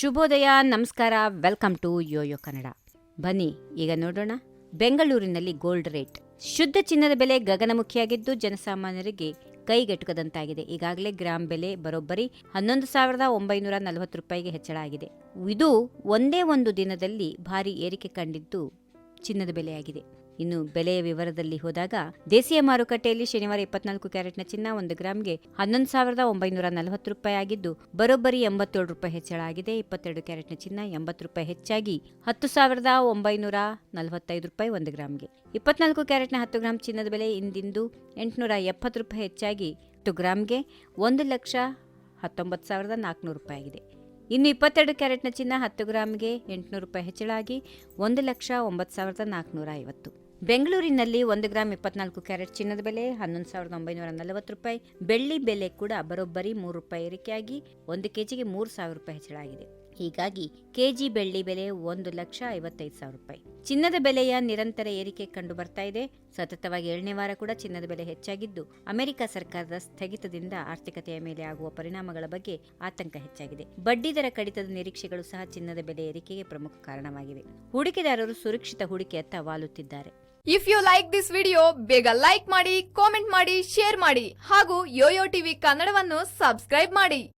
ಶುಭೋದಯ, ನಮಸ್ಕಾರ, welcome to Yoyo Kannada. ಬನ್ನಿ, ಈಗ ನೋಡೋಣ. ಬೆಂಗಳೂರಿನಲ್ಲಿ ಗೋಲ್ಡ್ ರೇಟ್. ಶುದ್ಧ ಚಿನ್ನದ ಬೆಲೆ ಗಗನಮುಖಿಯಾಗಿದ್ದು ಜನಸಾಮಾನ್ಯರಿಗೆ ಕೈಗೆಟುಕದಂತಾಗಿದೆ. ಈಗಾಗಲೇ ಗ್ರಾಮ್ ಬೆಲೆ ಬರೋಬ್ಬರಿ ಹನ್ನೊಂದು ಸಾವಿರದ ಒಂಬೈನೂರ ನಲವತ್ತು ರೂಪಾಯಿಗೆ ಹೆಚ್ಚಳ ಆಗಿದೆ. ಇದು ಒಂದೇ ಒಂದು ದಿನದಲ್ಲಿ ಭಾರಿ ಏರಿಕೆ ಕಂಡಿದ್ದು ಚಿನ್ನದ ಬೆಲೆಯಾಗಿದೆ. ಇನ್ನು ಬೆಲೆಯ ವಿವರದಲ್ಲಿ ಹೋದಾಗ, ದೇಸಿಯ ಮಾರುಕಟ್ಟೆಯಲ್ಲಿ ಶನಿವಾರ ಇಪ್ಪತ್ನಾಲ್ಕು ಕ್ಯಾರೆಟ್ನ ಚಿನ್ನ ಒಂದು ಗ್ರಾಮ್ಗೆ ಹನ್ನೊಂದು ಸಾವಿರದ ಒಂಬೈನೂರ ನಲವತ್ತು ರೂಪಾಯಿ ಆಗಿದ್ದು, ಬರೋಬ್ಬರಿ ಎಂಬತ್ತೇಳು ರೂಪಾಯಿ ಹೆಚ್ಚಳ ಆಗಿದೆ ಇಪ್ಪತ್ತೆರಡು ಕ್ಯಾರೆಟ್ನ ಚಿನ್ನ ಎಂಬತ್ತು ರೂಪಾಯಿ ಹೆಚ್ಚಾಗಿ ಹತ್ತು ಸಾವಿರದ ಒಂಬೈನೂರ ನಲವತ್ತೈದು ರೂಪಾಯಿ ಒಂದು ಗ್ರಾಮ್ಗೆ. ಇಪ್ಪತ್ನಾಲ್ಕು ಕ್ಯಾರೆಟ್ನ ಹತ್ತು ಗ್ರಾಮ್ ಚಿನ್ನದ ಬೆಲೆ ಇಂದಿಂದು ಎಂಟುನೂರ ಎಪ್ಪತ್ತು ರೂಪಾಯಿ ಹೆಚ್ಚಾಗಿ ಹತ್ತು ಗ್ರಾಮ್ಗೆ ಒಂದು ಲಕ್ಷ ಹತ್ತೊಂಬತ್ತು ಸಾವಿರದ ನಾಲ್ಕುನೂರು ರೂಪಾಯಿ ಆಗಿದೆ. ಇನ್ನು ಇಪ್ಪತ್ತೆರಡು ಕ್ಯಾರೆಟ್ನ ಚಿನ್ನ ಹತ್ತು ಗ್ರಾಮ್ಗೆ ಎಂಟುನೂರು ರೂಪಾಯಿ ಹೆಚ್ಚಳಾಗಿ ಒಂದು ಲಕ್ಷ ಒಂಬತ್ತು ಸಾವಿರದ ನಾಲ್ಕುನೂರ ಐವತ್ತು. ಬೆಂಗಳೂರಿನಲ್ಲಿ ಒಂದು ಗ್ರಾಮ್ ಇಪ್ಪತ್ನಾಲ್ಕು ಕ್ಯಾರೆಟ್ ಚಿನ್ನದ ಬೆಲೆ ಹನ್ನೊಂದು ಸಾವಿರದ ಒಂಬೈನೂರ ನಲವತ್ತು ರೂಪಾಯಿ. ಬೆಳ್ಳಿ ಬೆಲೆ ಕೂಡ ಬರೋಬ್ಬರಿ ಮೂರು ರೂಪಾಯಿ ಏರಿಕೆಯಾಗಿ ಒಂದು ಕೆಜಿಗೆ ಮೂರು ಸಾವಿರ ರೂಪಾಯಿ ಹೆಚ್ಚಳ ಆಗಿದೆ ಹೀಗಾಗಿ ಕೆಜಿ ಬೆಳ್ಳಿ ಬೆಲೆ ಒಂದು ಲಕ್ಷ ಐವತ್ತೈದು ಸಾವಿರ ರೂಪಾಯಿ. ಚಿನ್ನದ ಬೆಲೆಯ ನಿರಂತರ ಏರಿಕೆ ಕಂಡು ಬರ್ತಾ ಇದೆ. ಸತತವಾಗಿ ಏಳನೇ ವಾರ ಕೂಡ ಚಿನ್ನದ ಬೆಲೆ ಹೆಚ್ಚಾಗಿದ್ದು, ಅಮೆರಿಕ ಸರ್ಕಾರದ ಸ್ಥಗಿತದಿಂದ ಆರ್ಥಿಕತೆಯ ಮೇಲೆ ಆಗುವ ಪರಿಣಾಮಗಳ ಬಗ್ಗೆ ಆತಂಕ ಹೆಚ್ಚಾಗಿದೆ. ಬಡ್ಡಿದರ ಕಡಿತದ ನಿರೀಕ್ಷೆಗಳು ಸಹ ಚಿನ್ನದ ಬೆಲೆ ಏರಿಕೆಗೆ ಪ್ರಮುಖ ಕಾರಣವಾಗಿವೆ. ಹೂಡಿಕೆದಾರರು ಸುರಕ್ಷಿತ ಹೂಡಿಕೆಯತ್ತ ವಾಲುತ್ತಿದ್ದಾರೆ. If you like this video ಬೇಗ ಲೈಕ್ ಮಾಡಿ ಕಾಮೆಂಟ್ ಮಾಡಿ ಶೇರ್ ಮಾಡಿ ಹಾಗೂ ಯೋಯೋ ಟಿವಿ ಕನ್ನಡವನ್ನು ಸಬ್ಸ್ಕ್ರೈಬ್ ಮಾಡಿ.